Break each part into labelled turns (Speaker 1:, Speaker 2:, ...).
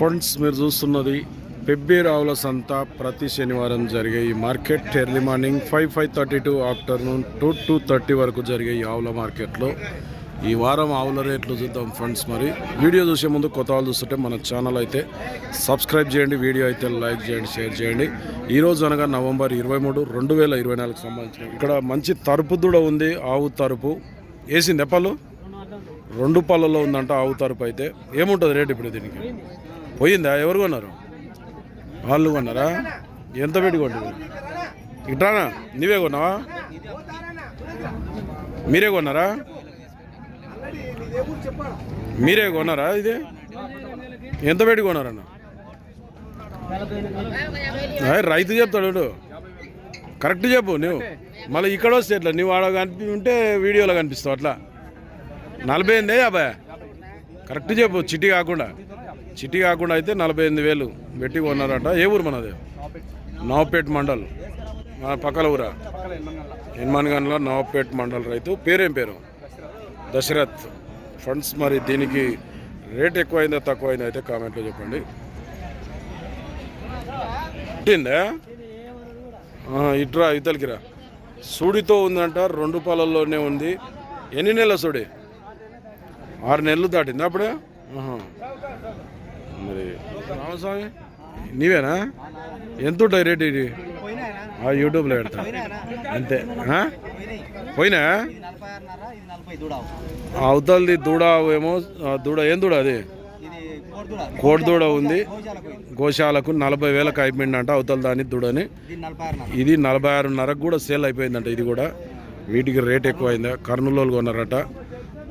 Speaker 1: Friends మీరు చూస్తున్నది పెబ్బేరు ఆవుల సంత ప్రతి శనివారం జరిగే ఈ market. Early morning five five thirty to afternoon two two thirty వరకు జరిగే ఈ ఆవుల మార్కెట్లో. ఈ వారం ఆవుల రేట్లు చూద్దాం ఫ్రెండ్స్ మరి. వీడియో చూసే ముందు కొత్త వాళ్ళు చూస్తుంటే మన ఛానల్ అయితే సబ్స్క్రైబ్ చేయండి వీడియో అయితే లైక్ చేయండి షేర్ చేయండి. ఈరోజు అనగా నవంబర్ ఇరవై మూడు రెండు వేల ఇరవై నాలుగు సంబంధించిన ఇక్కడ మంచి తరుపు దూడ ఉంది ఆవు తరుపు. వేసింది ఎప్పలు రెండు పళ్ళలో ఉందంట ఆవు తరపు అయితే. ఏముంటుంది రేట్ ఇప్పుడు దీనికి? పోయిందా? ఎవరు కొన్నారు? వాళ్ళు కొన్నారా? ఎంత పెట్టి ఇట్రానా నీవే కొన్నావా? మీరే కొన్నారా? మీరే కొన్నారా ఇది? ఎంత పెట్టి కొన్నారన్న? రైతు చెప్తాడు కరెక్ట్ చెప్పు నువ్వు మళ్ళీ ఇక్కడ వస్తే ఎట్లా? నువ్వు ఆడ కనిపి ఉంటే వీడియోలో కనిపిస్తావు అట్లా. నలభై ఎనిమిది యాభై కరెక్ట్ చెప్పు చిట్టి కాకుండా. చిటి కాకుండా అయితే నలభై ఎనిమిది వేలు పెట్టి కొన్నారట. ఏ ఊరు మనది? నవపేట్ మండల్. మన పక్కల ఊరా? ఎన్మన్గన్లో నవపేట్ మండల్ రైతు. పేరేం పేరు? దశరథ్. ఫండ్స్ మరి దీనికి రేట్ ఎక్కువైందా తక్కువైందా అయితే కామెంట్లో చెప్పండి. పుట్టిందా? ఇట్రా ఇతలకిరా. సూడితో ఉందంట రెండు పాలల్లోనే ఉంది. ఎన్ని నెలల సూడి? ఆరు నెలలు దాటింది అప్పుడే? ఆహా. మరి? రామస్వామి నీవేనా? ఎంత ఉంటాయి రేట్ ఇది? యూట్యూబ్లో పెడతా. అంతే. పోయినా? అవతలది దూడ ఏమో దూడ ఏం దూడ అది? కోడిదూడ ఉంది. గోశాలకు నలభై వేలకు అయిపోయిందంట అవతల దాని దూడని. ఇది నలభై ఆరున్నరకు కూడా సేల్ అయిపోయిందంట ఇది కూడా. వీటికి రేట్ ఎక్కువైందా? కర్నూలు కొన్నారట.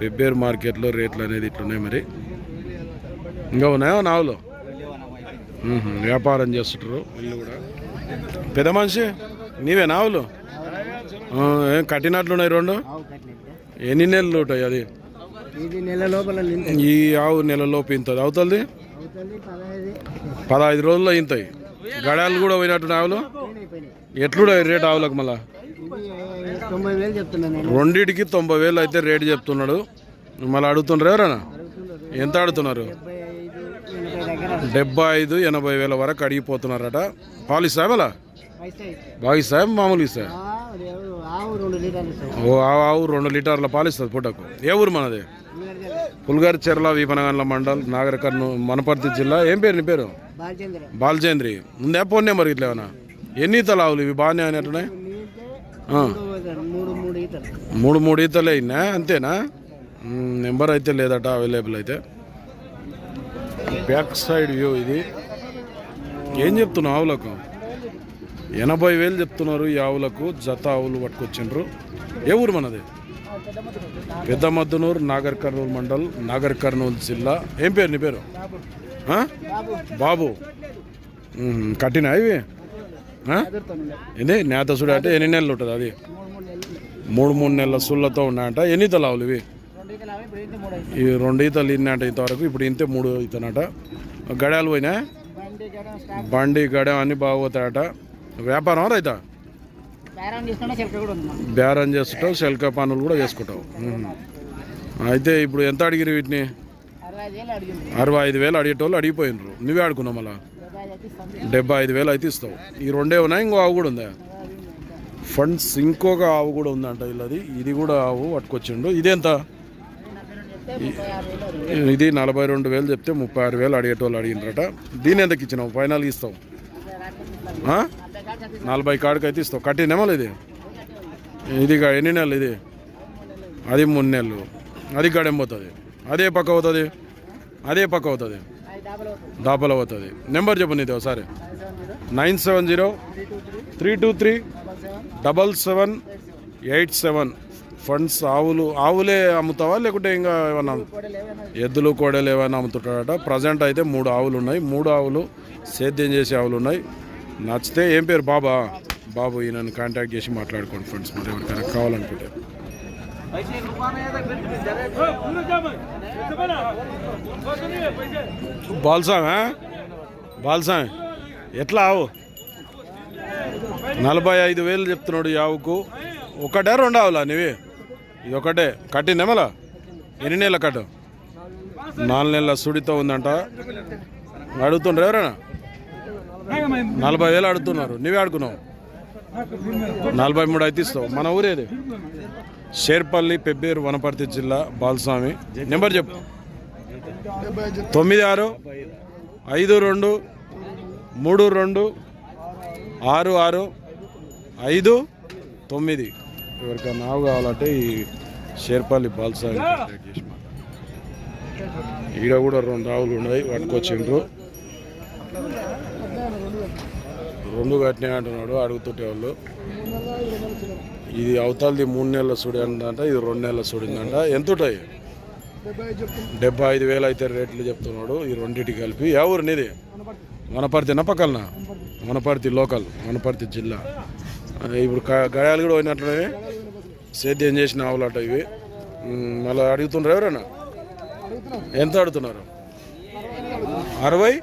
Speaker 1: వెబ్బేరు మార్కెట్లో రేట్లు అనేది ఇట్లున్నాయి మరి. ఇంకా ఉన్నాయా నావులు. వ్యాపారం చేస్తుంటారు. వీళ్ళు కూడా. పెద్ద మనిషి? నీవే నావులు? ఏం కట్టినట్లున్నాయి రెండు? ఎన్ని నెలలు ఉంటాయి అది?
Speaker 2: నెల
Speaker 1: ఈ ఆవు నెలలోపు ఇంతది. అవుతుంది?
Speaker 2: పదహైదు.
Speaker 1: రోజుల్లో ఇంతాయి. గడాలు కూడా పోయినట్టు ఆవులు ఎట్లుండే రేట్ ఆవులకు మళ్ళా? రెండిటికి తొంభై వేలు అయితే రేట్ చెప్తున్నాడు. మళ్ళీ అడుగుతుండ్రు ఎవరన్నా? ఎంత అడుగుతున్నారు?
Speaker 2: డెబ్బై ఐదు ఎనభై
Speaker 1: వేల వరకు అడిగిపోతున్నారట. పాలు
Speaker 2: పైసా ఇస్తాయి
Speaker 1: బాగా మామూలు ఇస్తాయి ఓ ఆవు రెండు లీటర్ల పాలు ఇస్తుంది పుట్టకు ఏ ఊరు మనది? పుల్గారి చెర్ల వీపనగండ్ల మండల్ నాగర్ కర్నూలు మనపర్తి జిల్లా. ఏం పేరు నీ పేరు?
Speaker 2: బాలచంద్ర.
Speaker 1: ముందే ఫోన్ నెంబర్ ఇట్లా ఏమన్నా? ఎన్ని ఈతలు ఆవులు ఇవి? బాగానే అనేట్టున్నాయి.
Speaker 2: మూడు మూడు ఈతలు.
Speaker 1: అయినా? అంతేనా? నెంబర్ అయితే లేదట అవైలబుల్ అయితే. బ్యాక్ సైడ్ వ్యూ ఇది. ఏం చెప్తున్నావు ఆవులకు? ఎనభై వేలు చెప్తున్నారు ఈ ఆవులకు జత ఆవులు పట్టుకొచ్చిండ్రు. ఏ ఊరు మనది? పెద్ద మద్దునూరు నాగర్ కర్నూలు మండల్ నాగర్ కర్నూలు జిల్లా. ఏం పేరు నీ పేరు? బాబు. కట్టినా ఇవి? ఏంది? నేత సుడి అంటే ఎన్ని నెలలు ఉంటుంది అది?
Speaker 2: మూడు మూడు నెలల
Speaker 1: సుళ్ళతో ఉన్నాయంట. ఎన్ని ఈతలు ఆవులు ఇవి
Speaker 2: రెండు ఈతలు
Speaker 1: ఈ రెండు ఈతలు ఇన్నంట ఇంతవరకు ఇప్పుడు ఇంతే మూడు ఈతనట గడాలు పోయినా
Speaker 2: బండి గడ
Speaker 1: అన్ని బాగోతాయట వ్యాపారం రైతా?
Speaker 2: బేరం
Speaker 1: చేసుకుంటావు శల్క పనులు కూడా చేసుకుంటావు. అయితే ఇప్పుడు ఎంత అడిగిరు వీటిని?
Speaker 2: అరవై ఐదు వేలు
Speaker 1: అడిగేటోళ్ళు అడిగిపోయినరు. నువ్వే ఆడుకున్నావు మళ్ళా?
Speaker 2: డెబ్బై ఐదు
Speaker 1: వేలు అయితే ఇస్తావు. ఈ రెండే ఉన్నాయి? ఇంకో ఆవు కూడా ఉందా? ఫండ్స్ ఇంకొక ఆవు కూడా ఉందంట వీళ్ళది. ఇది కూడా ఆవు పట్టుకొచ్చిండు. ఇదెంత
Speaker 2: చెప్తే ముప్పై ఆరు వేలు అడిగింది
Speaker 1: ఇది నలభై రెండు వేలు చెప్తే ముప్పై ఆరు వేలు అడిగేటోళ్ళు అడిగినరట దీని ఎంతకి ఇచ్చినావు? ఫైనల్ ఇస్తావు. నలభై కాడికి అయితే ఇస్తావు కట్టినేమో ఇది? ఇది ఎన్ని నెలలు ఇది? అది మూడు నెలలు. అది గడెం పోతుంది. అదే పక్క అవుతుంది అదే పక్క అవుతుంది దాపలు అవుతుంది నెంబర్ చెప్పు నీది ఒకసారి.
Speaker 2: Nine seven zero three two three double seven
Speaker 1: eight seven. Funds ఆవులు ఆవులే అమ్ముతావా? లేకుంటే ఇంకా ఏమన్నా ఎద్దులు కోడలు ఏమైనా అమ్ముతుంటాడట ప్రజెంట్ అయితే మూడు ఆవులు ఉన్నాయి. మూడు ఆవులు సేద్యం చేసే ఆవులు ఉన్నాయి. నచ్చితే ఏం పేరు? బాబా. బాబు ఈయనను కాంటాక్ట్ చేసి మాట్లాడుకోండి ఫ్రెండ్స్ మరి ఎవరికైనా కావాలనుకుంటే. బాల్సామే బాల్సామే ఎట్లా ఆవు? నలభై ఐదు వేలు చెప్తున్నాడు ఈ ఆవుకు. ఒకటే రెండు ఆవులా నీవి? ఇది ఒకటే కట్టిందేమలా ఎన్ని నెలల కట్టు? నాలుగు నెలల సుడితో ఉందంట. అడుగుతుండ్రు ఎవరైనా? నలభై వేలు అడుగుతున్నారు. నువ్వే అడుగున్నావు నలభై మూడు అయితే ఇస్తావు. మన ఊరేది షేర్పల్లి పెబ్బేరు వనపర్తి జిల్లా బాలస్వామి. నెంబర్ చెప్పు. తొమ్మిది ఆరు ఐదు రెండు మూడు రెండు ఆరు ఆరు ఐదు తొమ్మిది. ఎవరికైనా ఆవు కావాలంటే ఈ షేర్పల్లి బాలస్వామి కాంటాక్ట్ చేసి మాట్లాడండి. ఈడ కూడా రెండు ఆవులు ఉన్నాయి పట్టుకొచ్చిండ్రు రెండు కట్టినాయి అంటున్నాడు అడుగుతుంటే వాళ్ళు. ఇది అవతలది మూడు నెలల సుడి అందంట ఇది రెండు నెలల సుడిందంట. ఎంత ఉంటాయి డెబ్బై ఐదు వేలు అయితే రేట్లు చెప్తున్నాడు ఈ రెండింటికి కలిపి. ఏ ఊరు నీది? వనపర్తినా పక్కన? వనపర్తి లోకల్ వనపర్తి జిల్లా. ఇప్పుడు గడాలు కూడా పోయినట్లనే సేద్యం చేసిన ఆవులట ఇవి. మళ్ళీ అడుగుతుండ్రు ఎవరైనా ఎంత అడుగుతున్నారు? అరవై?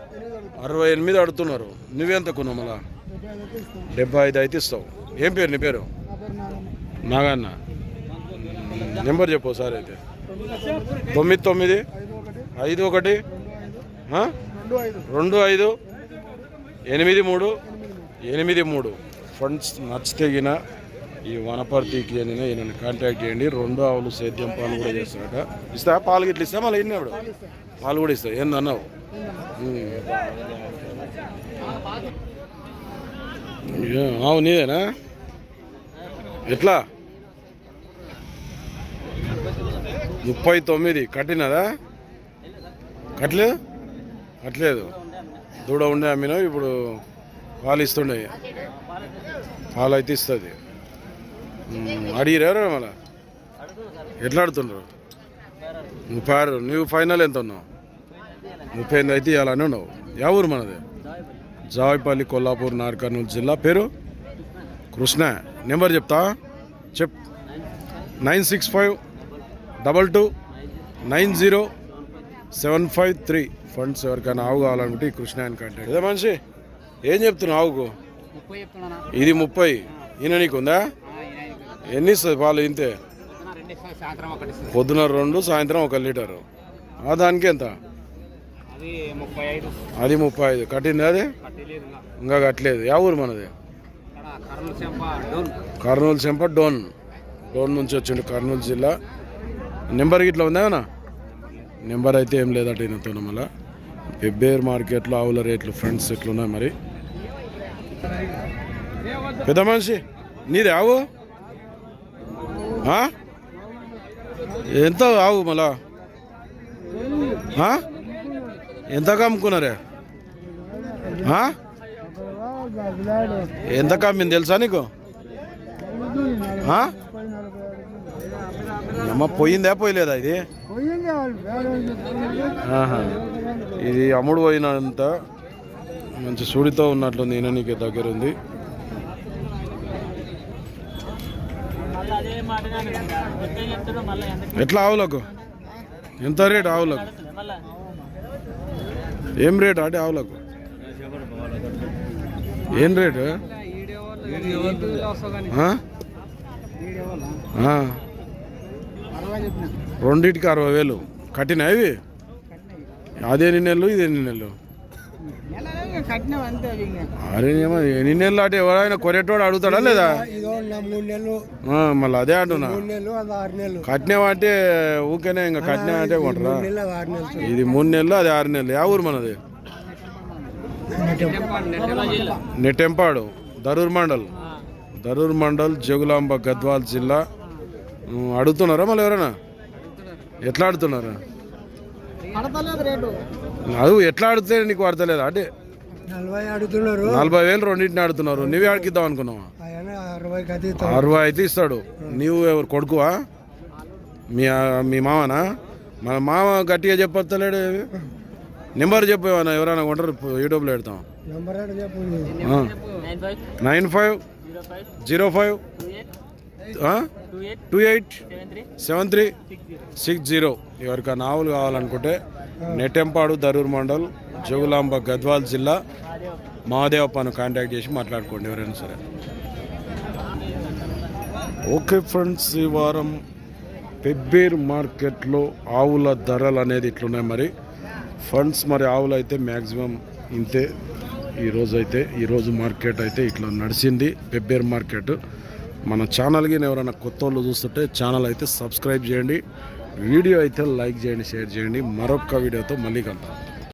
Speaker 1: అరవై ఎనిమిది అడుగుతున్నారు. నువ్వెంత కొన్నావు మళ్ళా? డెబ్బై ఐదు అయితే ఇస్తావు. ఏం పేరు నీ పేరు? నాగన్న. నెంబర్ చెప్పు సార్ అయితే. తొమ్మిది తొమ్మిది? ఐదు ఒకటి? రెండు ఐదు. ఎనిమిది మూడు? ఎనిమిది మూడు. ఫండ్స్ నచ్చితేగిన ఈ వనపర్తికి అని ఈయనని కాంటాక్ట్ చేయండి. రెండు ఆవులు సేద్యం పాలు కూడా చేస్తారట. ఇస్తా? పాలు గిట్లు ఇస్తా? మళ్ళీ ఇన్నాడు పాలు కూడా ఇస్తా. ఏంది అన్నావు? ఆవు నీదేనా? ఎట్లా? ముప్పై తొమ్మిది. కట్టినదా? కట్టలేదు? కట్టలేదు. దూడ ఉండే అమ్మినావు ఇప్పుడు పాలు ఇస్తుండే. పాలు అయితే ఇస్తుంది అడిగిరా మళ్ళా? ఎట్లా ఆడుతుండ్రు? ముప్పై ఆరు నువ్వు ఫైనల్ ఎంత ఉన్నావు? ముప్పై ఎనిమిది అయితే ఇవ్వాలని ఉన్నావు. యా ఊరు మనది? జావిపల్లి కొల్లాపూర్ నార్కర్నూలు జిల్లా పేరు? కృష్ణ. నెంబర్ చెప్తా? చెప్. Nine six five double two nine zero seven five three. Funds ఎవరికైనా ఆవు కావాలనుకుంటే ఈ కృష్ణ అని కాంటాక్ట్ అదే మనిషి ఏం చెప్తున్నావు ఆవుకు? ఇది ముప్పై. ఈయన నీకుందా? ఎన్ని ఇస్తుంది పాలు ఇంతే? పొద్దున రెండు సాయంత్రం ఒక లీటరు. దానికి ఎంత?
Speaker 2: అది ముప్పై ఐదు.
Speaker 1: కట్టింది అది?
Speaker 2: ఇంకా.
Speaker 1: కట్టలేదు. యా ఊరు మనది?
Speaker 2: కర్నూలు చెంప డోన్.
Speaker 1: కర్నూలు చెంప డోన్. డోన్ నుంచి వచ్చిండు కర్నూలు జిల్లా. నెంబర్ ఇట్లా ఉందేమన్నా నెంబర్ అయితే ఏం లేదట ఈయనతో మళ్ళా. పెబ్బేరు మార్కెట్లో ఆవుల రేట్లు ఫ్రెండ్స్ ఎట్లున్నాయి మరి? పెద్ద మనిషి నీది ఆవు? ఎంత ఆవు మళ్ళా? ఎంతకు అమ్ముకున్నారే ఆ? ఎంత కమ్మింది తెలుసా నీకు? అమ్మ పోయిందా పోయలేదా ఇది. ఇది అమ్ముడు పోయినంత మంచి సూడితో ఉన్నట్లుంది ఈయన నీకు దగ్గర ఉంది. ఎట్లా ఆవులకు? ఎంత రేట్ ఆవులకు? ఏం రేట్ అంటే ఆవులకు? ఏం రేటు? రెండింటికి అరవై వేలు. కట్టినా ఇవి? అదే ఎన్ని నెలలు ఇది ఎన్ని నెలలు
Speaker 2: కట్టినాం అంతే అవి ఇంకా
Speaker 1: అరే ఏమో ఎన్ని నెలలు అంటే ఎవరైనా కొనేటోడు అడుగుతాడా లేదా?
Speaker 3: ఇదో నా మూడు నెలలు.
Speaker 1: ఆ, మళ్ళీ అదే అంటున్నా.
Speaker 3: మూడు నెలలు అది ఆరు నెలలు.
Speaker 1: కట్టినావంటే ఊకేనే ఇంకా కొంటరా?
Speaker 3: అది ఆరు నెలలు.
Speaker 1: ఇది మూడు నెలలు అది ఆరు నెలలు. యా ఊరు మనది? నెట్టెంపాడు దరూర్ మండల్. దరూర్ మండల్ జగులాంబ గద్వాల్ జిల్లా. అడుగుతున్నారా మళ్ళీ ఎవరైనా? ఎట్లా ఆడుతున్నారా? అది ఎట్లా ఆడితే నీకు అడతలేదు అంటే
Speaker 3: నలభై
Speaker 1: వేలు రెండింటిని ఆడుతున్నారు. నువ్వే ఆడికిద్దాం అనుకున్నావా?
Speaker 3: అరవై
Speaker 1: అయితే ఇస్తాడు. నీవు ఎవరు కొడుకువా? మీ మీ మామనా? మా మామ గట్టిగా చెప్పలేడు నెంబర్ చెప్పేవా ఎవరైనా కొంటారు యూట్యూబ్లో పెడతాం.
Speaker 2: Nine five zero five two eight seven three zero
Speaker 1: six zero. ఎవరికైనా ఆవులు కావాలనుకుంటే నెట్టెంపాడు దరూర్ మండల్ జోగులాంబ గద్వాల్ జిల్లా మహాదేవప్పను కాంటాక్ట్ చేసి మాట్లాడుకోండి ఎవరైనా సరే. ఓకే ఫ్రెండ్స్ ఈ వారం పెబ్బేర్ మార్కెట్లో ఆవుల ధరలు అనేది ఇట్లున్నాయి మరి. ఫండ్స్ మరి ఆవులు అయితే మ్యాక్సిమం ఇంతే. ఈరోజు అయితే ఈరోజు మార్కెట్ అయితే ఇట్లా నడిచింది పెబ్బేర్ మార్కెట్. మన ఛానల్కి ఎవరైనా కొత్త వాళ్ళు చూస్తుంటే ఛానల్ అయితే సబ్స్క్రైబ్ చేయండి. వీడియో అయితే లైక్ చేయండి షేర్ చేయండి. మరొక వీడియోతో మళ్ళీ కలుద్దాం.